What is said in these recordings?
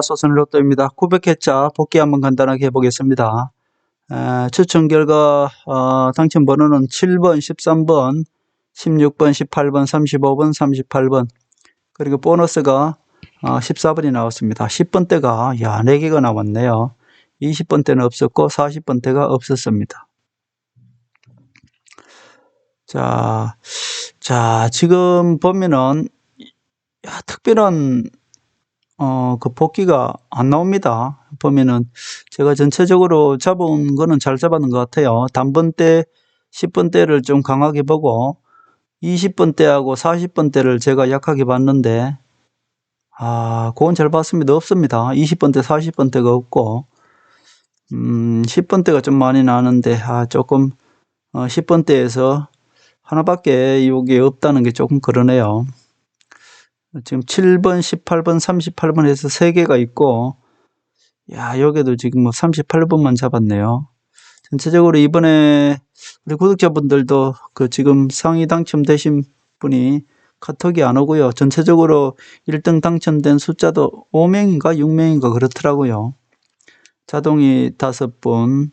소선 로또입니다. 900회차 복귀 한번 간단하게 해보겠습니다. 에, 추천 결과 어, 당첨 번호는 7번, 13번, 16번, 18번, 35번, 38번 그리고 보너스가 어, 14번이 나왔습니다. 10번 대가 야 4개가 나왔네요. 20번 대는 없었고 40번 대가 없었습니다. 자, 자 지금 보면은 야, 특별한 어, 그 복귀가 안 나옵니다. 보면은 제가 전체적으로 잡은 거는 잘 잡았는 것 같아요. 단번대 10번대를 좀 강하게 보고 20번대하고 40번대를 제가 약하게 봤는데 아, 그건 잘 봤습니다. 없습니다. 20번대, 40번대가 없고 음, 10번대가 좀 많이 나는데 아, 조금 어, 10번대에서 하나밖에 이게 없다는 게 조금 그러네요. 지금 7번, 18번, 38번 해서 3개가 있고, 야, 여기도 지금 뭐 38번만 잡았네요. 전체적으로 이번에 우리 구독자분들도 그 지금 상위 당첨되신 분이 카톡이 안 오고요. 전체적으로 1등 당첨된 숫자도 5명인가 6명인가 그렇더라고요. 자동이 5분,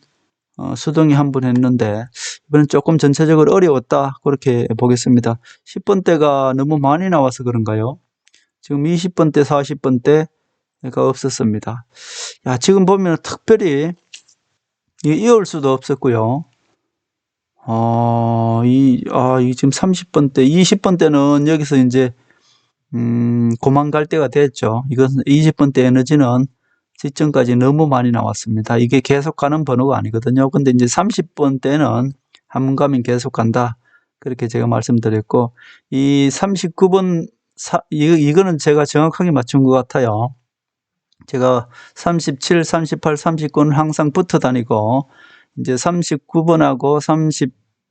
어, 수동이 한 분 했는데 이번엔 조금 전체적으로 어려웠다 그렇게 보겠습니다. 10번대가 너무 많이 나와서 그런가요? 지금 20번대, 40번대가 없었습니다. 야, 지금 보면 특별히 이어올 수도 없었고요. 어, 이, 아, 이 지금 30번대, 20번대는 여기서 이제, 음, 고만 갈 때가 됐죠. 이것은 20번대 에너지는 지점까지 너무 많이 나왔습니다. 이게 계속 가는 번호가 아니거든요. 근데 이제 30번대는 한번 가면 계속 간다. 그렇게 제가 말씀드렸고, 이 39번 사, 이, 이거는 제가 정확하게 맞춘 것 같아요. 제가 37, 38, 39는 항상 붙어 다니고, 이제 39번하고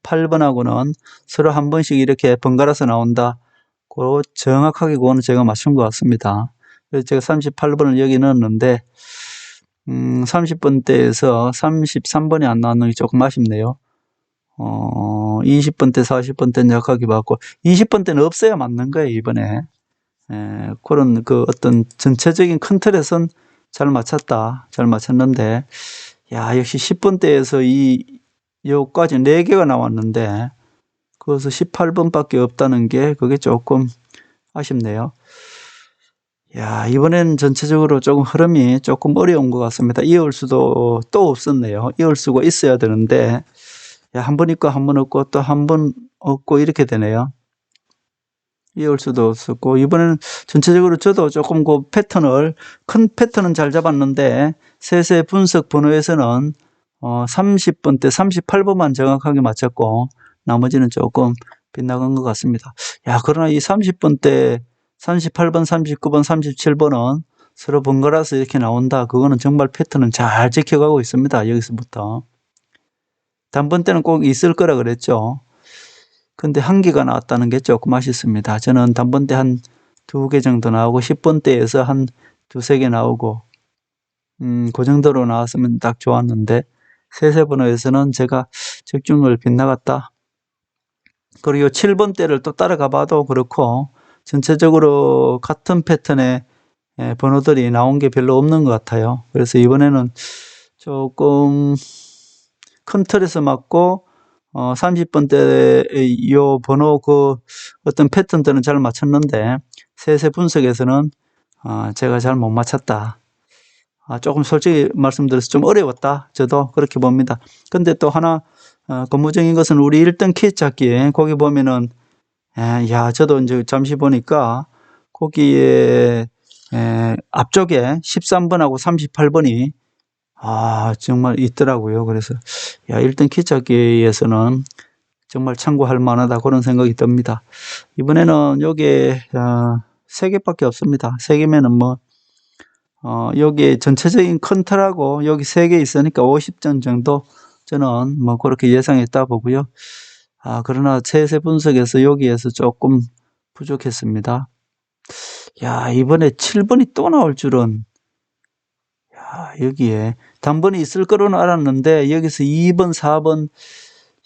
38번하고는 서로 한 번씩 이렇게 번갈아서 나온다. 그 정확하게 그거는 제가 맞춘 것 같습니다. 그래서 제가 38번을 여기 넣었는데, 음, 30번대에서 33번이 안 나왔는 게 조금 아쉽네요. 어, 20번대, 40번대는 약하게 봤고, 20번대는 없어야 맞는 거예요, 이번에. 에, 그런 그 어떤 전체적인 큰 틀에선 잘 맞췄다. 잘 맞췄는데, 야, 역시 10번대에서 이, 여기까지 4개가 나왔는데, 그것서 18번밖에 없다는 게 그게 조금 아쉽네요. 야, 이번엔 전체적으로 조금 흐름이 조금 어려운 것 같습니다. 이을 수도 또 없었네요. 이을 수가 있어야 되는데, 야, 한 번 있고 한 번 없고 또 한 번 없고 이렇게 되네요. 이을 수도 없었고 이번에는 전체적으로 저도 조금 그 패턴을 큰 패턴은 잘 잡았는데 세세 분석 번호에서는 어 30번대 38번만 정확하게 맞췄고 나머지는 조금 빗나간 것 같습니다. 야 그러나 이 30번대 38번 39번 37번은 서로 번갈아서 이렇게 나온다. 그거는 정말 패턴은 잘 지켜가고 있습니다. 여기서부터. 단번 때는 꼭 있을 거라 그랬죠. 근데 한 개가 나왔다는 게 조금 아쉽습니다. 저는 단번 때 한 두 개 정도 나오고 10번 때에서 한 두세 개 나오고 음, 그 정도로 나왔으면 딱 좋았는데 세세 번호에서는 제가 적중을 빗나갔다. 그리고 7번 때를 또 따라가 봐도 그렇고 전체적으로 같은 패턴의 예, 번호들이 나온 게 별로 없는 것 같아요. 그래서 이번에는 조금 큰 틀에서 맞고 어 30번대의 요 번호 그 어떤 패턴들은 잘 맞췄는데 세세 분석에서는 어 제가 잘 못 맞췄다. 아 조금 솔직히 말씀드려서 좀 어려웠다. 저도 그렇게 봅니다. 근데 또 하나 어 고무적인 것은 우리 1등 키 찾기에 거기 보면은 에, 야 저도 이제 잠시 보니까 거기에 에, 앞쪽에 13번하고 38번이 아, 정말 있더라고요. 그래서, 야, 1등 키 찾기에서는 정말 참고할 만하다. 그런 생각이 듭니다. 이번에는 여기에, 어, 3개밖에 없습니다. 3개면은 뭐, 어, 여기 전체적인 컨트라고 여기 3개 있으니까 50점 정도 저는 뭐 그렇게 예상했다 보고요. 아, 그러나 세세 분석에서 여기에서 조금 부족했습니다. 야, 이번에 7번이 또 나올 줄은 야, 여기에 단번이 있을 거로는 알았는데 여기서 2번, 4번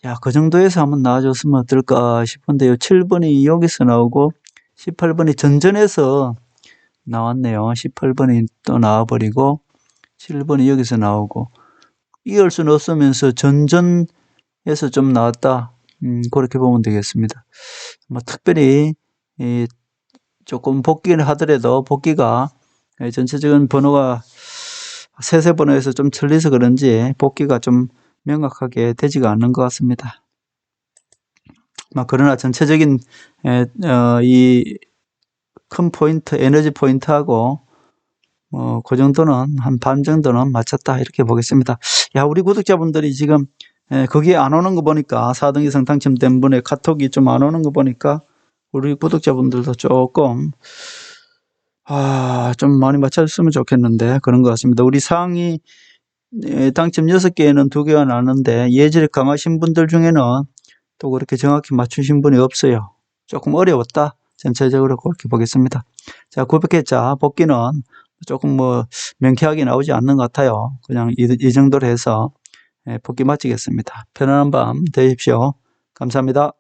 야, 그 정도에서 한번 나와줬으면 어떨까 싶은데요. 7번이 여기서 나오고 18번이 전전에서 나왔네요. 18번이 또 나와버리고 7번이 여기서 나오고 이을 수는 없으면서 전전에서 좀 나왔다. 음, 그렇게 보면 되겠습니다. 뭐 특별히 이 조금 복기를 하더라도 복기가 예, 전체적인 번호가 세세 번호에서 좀 틀려서 그런지 복기가 좀 명확하게 되지가 않는 것 같습니다. 뭐 그러나 전체적인 에, 어, 이큰 포인트, 에너지 포인트하고 뭐그 정도는 한 반 정도는 맞췄다 이렇게 보겠습니다. 야 우리 구독자분들이 지금 에, 거기에 안 오는 거 보니까 4등 이 상 당첨 된 분의 카톡이 좀 안 오는 거 보니까 우리 구독자분들도 조금 아, 좀 많이 맞췄으면 좋겠는데 그런 것 같습니다. 우리 상위 에, 당첨 6개에는 2개가 나는데 예절이 강하신 분들 중에는 또 그렇게 정확히 맞추신 분이 없어요. 조금 어려웠다. 전체적으로 그렇게 보겠습니다. 자, 900회자 복귀는 조금 뭐 명쾌하게 나오지 않는 것 같아요. 그냥 이, 이 정도로 해서 예, 복귀 마치겠습니다. 편안한 밤 되십시오. 감사합니다.